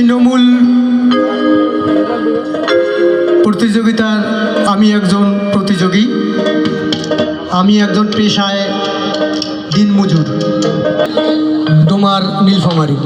তৃণমূল প্রতিযোগিতার আমি একজন প্রতিযোগী আমি একজন পেশায় দিনমজুর। তোমার নীলফামারি।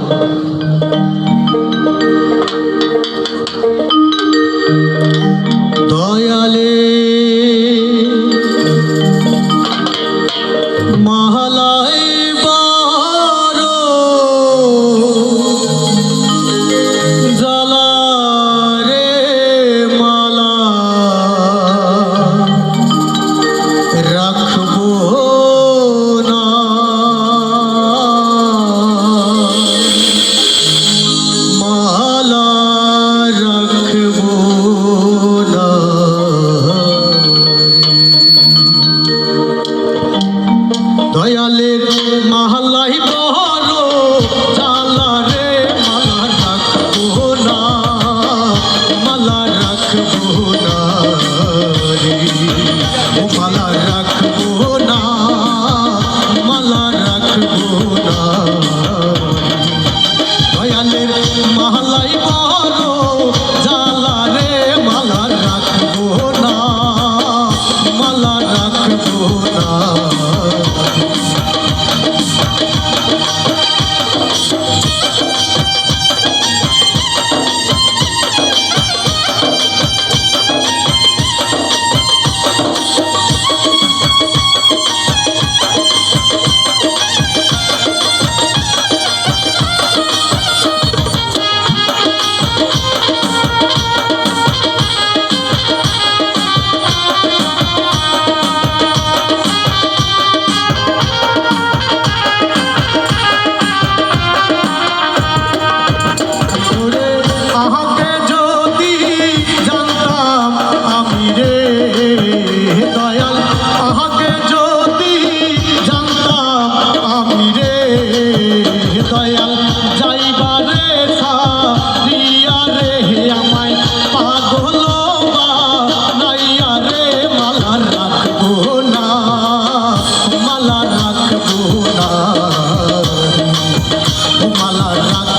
দয়ালে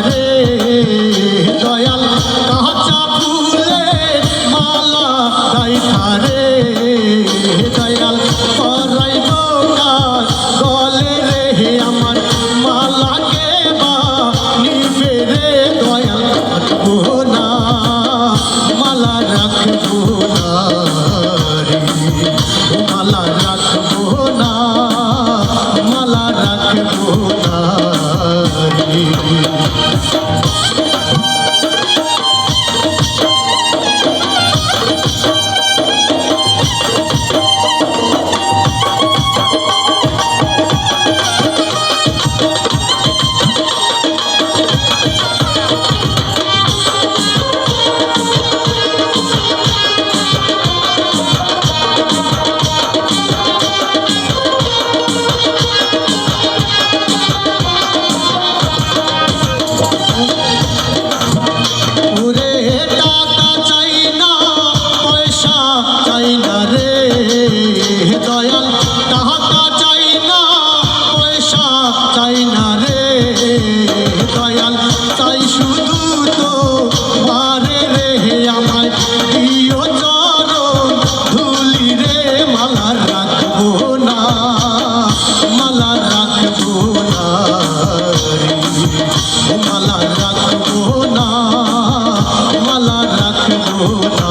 हमारे মোটা